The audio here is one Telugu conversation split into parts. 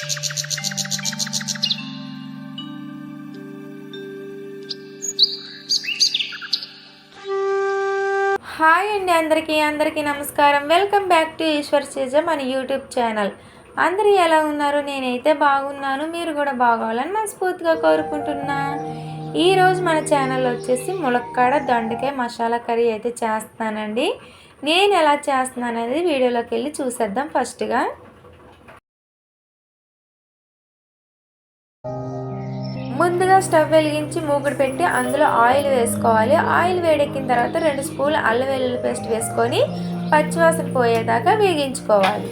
హాయ్ అండి అందరికీ అందరికీ నమస్కారం. వెల్కమ్ బ్యాక్ టు ఈశ్వర్ సీజ మన యూట్యూబ్ ఛానల్. అందరూ ఎలా ఉన్నారు? నేనైతే బాగున్నాను. మీరు కూడా బాగోవాలని మనస్ఫూర్తిగా కోరుకుంటున్నా. ఈరోజు మన ఛానల్ వచ్చేసి ములక్కాడ దొండకాయ మసాలా కర్రీ అయితే చేస్తానండి నేను ఎలా చేస్తున్నాను అనేది వీడియోలోకి వెళ్ళి చూసేద్దాం ఫస్ట్గా. ముందుగా స్టవ్ వెలిగించి మూగుడు పెట్టి అందులో ఆయిల్ వేసుకోవాలి. ఆయిల్ వేడెక్కిన తర్వాత రెండు స్పూన్లు అల్లం వెల్లుల్లి పేస్ట్ వేసుకొని పచ్చివాసన పోయేదాకా వేగించుకోవాలి.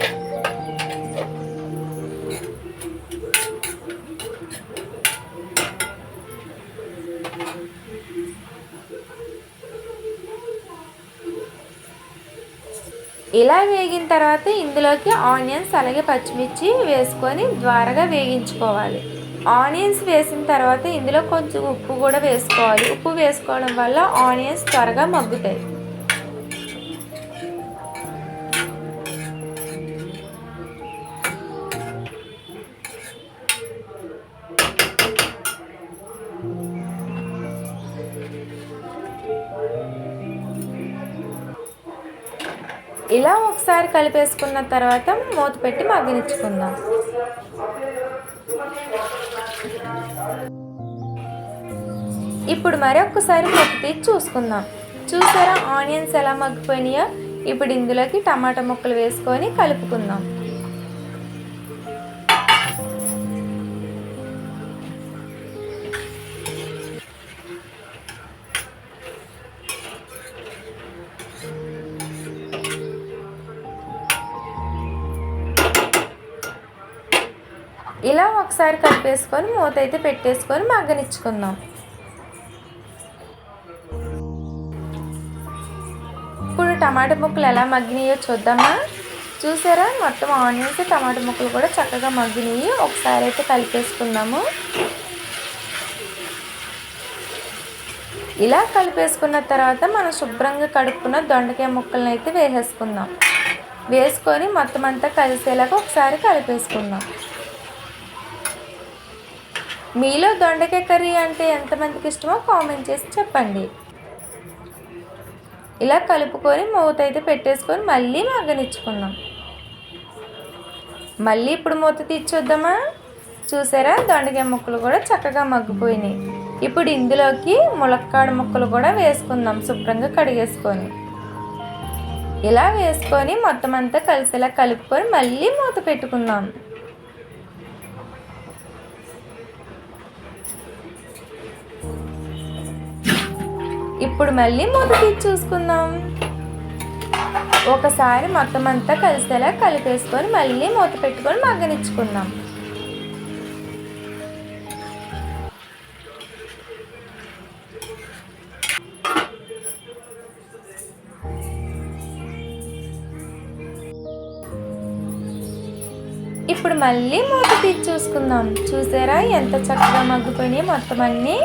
ఇలా వేగిన తర్వాత ఇందులోకి ఆనియన్స్ అలాగే పచ్చిమిర్చి వేసుకొని ద్వారగా వేగించుకోవాలి. ఆనియన్స్ వేసిన తర్వాత ఇందులో కొంచెం ఉప్పు కూడా వేసుకోవాలి. ఉప్పు వేసుకోవడం వల్ల ఆనియన్స్ త్వరగా మగ్గుతాయి. ఇలా ఒకసారి కలిపేసుకున్న తర్వాత మూత పెట్టి మగ్గనిచ్చుకుందాం ఇప్పుడు మరి ఒక్కసారి చూసుకుందాం. చూసారా ఆనియన్స్ ఎలా మగ్గిపోయినాయో? ఇప్పుడు ఇందులోకి టమాటా ముక్కలు వేసుకొని కలుపుకుందాం. ఇలా ఒకసారి కలిపేసుకొని మూత అయితే పెట్టేసుకొని మగ్గనిచ్చుకుందాం. ఇప్పుడు టమాటా ముక్కలు ఎలా మగ్గినాయో చూద్దామా? చూసారా? మొత్తం ఆనియన్స్ టమాటా ముక్కలు కూడా చక్కగా మగ్గినాయి. ఒకసారి అయితే కలిపేసుకుందాము. ఇలా కలిపేసుకున్న తర్వాత మనం శుభ్రంగా కడుక్కున్న దొండకాయ ముక్కలను అయితే వేసేసుకుందాం. వేసుకొని మొత్తం అంతా కలిసేలాగా ఒకసారి కలిపేసుకుందాం. మీలో దొండకాయ కర్రీ అంటే ఎంతమందికి ఇష్టమో కామెంట్ చేసి చెప్పండి. ఇలా కలుపుకొని మూత అయితే పెట్టేసుకొని మళ్ళీ మగ్గనిచ్చుకుందాం. మళ్ళీ ఇప్పుడు మూత తీర్చొద్దామా? చూసారా? దొండకాయ ముక్కలు కూడా చక్కగా మగ్గిపోయినాయి. ఇప్పుడు ఇందులోకి ములక్కాడ ముక్కలు కూడా వేసుకుందాం శుభ్రంగా కడిగేసుకొని. ఇలా వేసుకొని మొత్తం అంతా కలిసేలా కలుపుకొని మళ్ళీ మూత పెట్టుకుందాం. ఇప్పుడు మళ్ళీ మూత తీసి చూసుకుందాం. ఒకసారి మొత్తం అంతా కలిసేలా కలిపేసుకొని మళ్ళీ మూత పెట్టుకొని మగ్గనిచ్చుకుందాం. ఇప్పుడు మళ్ళీ మూత తీసి చూసుకుందాం. చూసారా ఎంత చక్కగా మగ్గుకొని మొత్తం అన్నీ?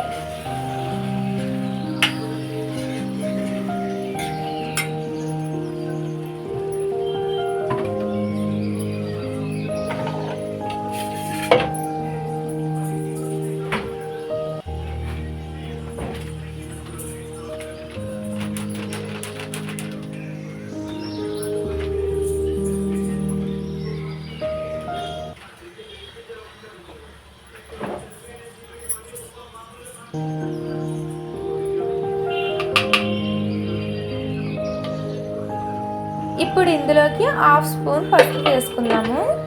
ఇప్పుడు ఇందులోకి హాఫ్ స్పూన్ పసుపు వేసుకుందాము.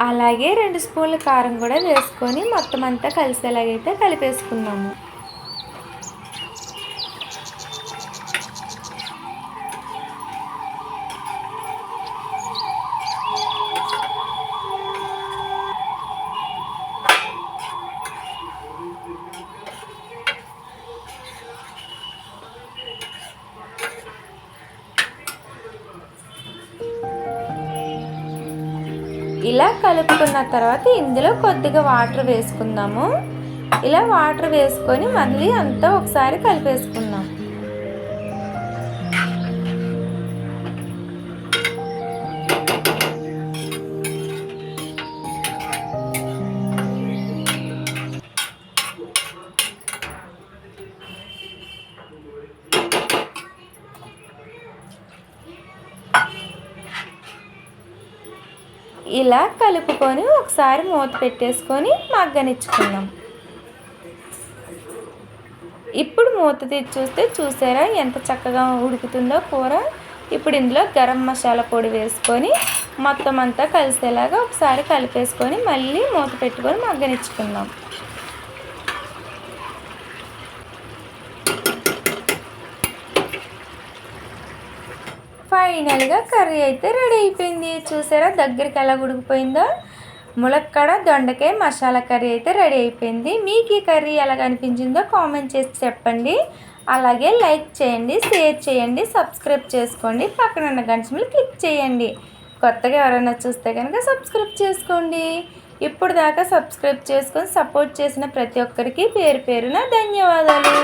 అలాగే రెండు స్పూన్ల కారం కూడా వేసుకొని మొత్తం అంతా కలిసేలాగైతే కలిపేసుకున్నాము ఇలా కలుపుకున్న తర్వాత ఇందులో కొద్దిగా వాటర్ వేసుకుందాము. ఇలా వాటర్ వేసుకొని మళ్ళీ అంతా ఒకసారి కలిపేసుకుందాం. ఇలా కలుపుకొని ఒకసారి మూత పెట్టేసుకొని మగ్గనిచ్చుకుందాం ఇప్పుడు మూత తీసి చూస్తే చూసారా ఎంత చక్కగా ఉడుకుతుందో కూర? ఇప్పుడు ఇందులో గరం మసాలా పొడి వేసుకొని మొత్తం అంతా కలిసేలాగా ఒకసారి కలిపేసుకొని మళ్ళీ మూత పెట్టుకొని మగ్గనిచ్చుకుందాం. ఫైనల్గా కర్రీ అయితే రెడీ అయిపోయింది. చూసారా దగ్గరికి ఎలా ఉడికిపోయిందో? ములక్కడ దొండకాయ మసాలా కర్రీ అయితే రెడీ అయిపోయింది. మీకు ఈ కర్రీ ఎలా అనిపించిందో కామెంట్ చేసి చెప్పండి. అలాగే లైక్ చేయండి షేర్ చేయండి సబ్స్క్రైబ్ చేసుకోండి. పక్కన ఉన్న గంటలు క్లిక్ చేయండి. కొత్తగా ఎవరైనా చూస్తే కనుక సబ్స్క్రైబ్ చేసుకోండి. ఇప్పుడు దాకా సబ్స్క్రైబ్ చేసుకొని సపోర్ట్ చేసిన ప్రతి ఒక్కరికి పేరు పేరున ధన్యవాదాలు.